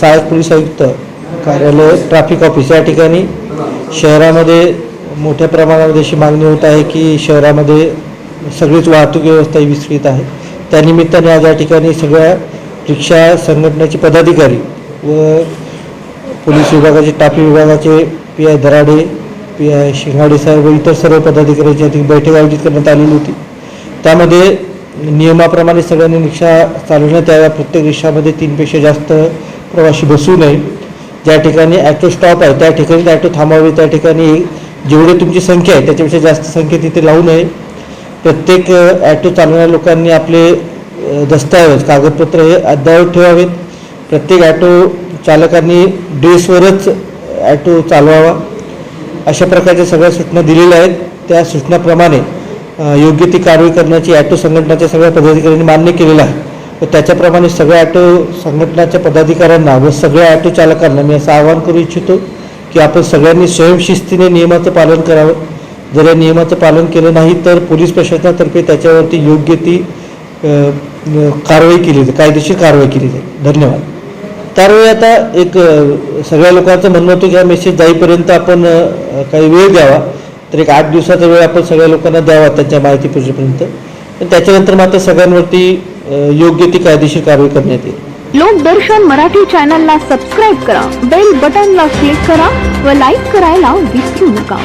सहाय्यक पोलीस आयुक्त कार्यालय ट्रॅफिक ऑफिस या ठिकाणी. शहरामध्ये मोठ्या प्रमाणामध्ये अशी मागणी होत आहे की शहरामध्ये सगळीच वाहतूक व्यवस्था ही विस्तृत आहे. त्यानिमित्ताने आज या ठिकाणी सगळ्या रिक्षा संघटनेचे पदाधिकारी व पोलीस विभागाचे ट्रॅफिक विभागाचे P I Darade P I Shingade साहेब व इतर सर्व पदाधिकाऱ्यांची या ठिकाणी बैठक आयोजित करण्यात आलेली होती. त्यामध्ये नियमाप्रमाणे सगळ्यांनी रिक्षा चालवण्यात याव्या. प्रत्येक रिक्षामध्ये तीनपेक्षा जास्त प्रवासी बसू नये. ज्या ठिकाणी ॲटो स्टॉप आहे त्या ठिकाणी ॲटो थांबावे त्या ठिकाणी जेवढी तुमची संख्या आहे त्याच्यापेक्षा जास्त संख्या तिथे लावू नये. प्रत्येक ॲटो चालवणाऱ्या लोकांनी आपले दस्तऐवज कागदपत्र हे अद्ययावत ठेवावेत. प्रत्येक ॲटो चालकांनी ड्रेसवरच ॲटो चालवावा. अशा प्रकारच्या सगळ्या सूचना दिलेल्या आहेत. त्या सूचनाप्रमाणे योग्य ती कारवाई करण्याची ॲटो संघटनाच्या सगळ्या पदाधिकाऱ्यांनी मान्य केलेलं आहे. व त्याच्याप्रमाणे सगळ्या ॲटो संघटनाच्या पदाधिकाऱ्यांना व सगळ्या ॲटो चालकांना मी असं आवाहन करू इच्छितो की आपण सगळ्यांनी स्वयंशिस्तीने नियमाचं पालन करावं. जर या नियमाचं पालन केलं नाही तर पोलीस प्रशासनातर्फे त्याच्यावरती योग्य ती कारवाई केली जाईल कायदेशीर कारवाई केली जाईल. धन्यवाद. त्यावेळी आता एक सगळ्या लोकांचं म्हणणं होतं की हा मेसेज जाईपर्यंत आपण काही वेळ द्यावा. तर एक आठ दिवसाचा वेळ आपण सगळ्या लोकांना द्यावा त्यांच्या माहिती पोहोचेपर्यंत पण त्याच्यानंतर मात्र सगळ्यांवरती योग्य ती कायदेशीर कारवाई करण्यात येईल. लोकदर्शन मराठी चॅनलला सबस्क्राईब करा बेल बटनला क्लिक करा व लाईक करायला विसरू नका.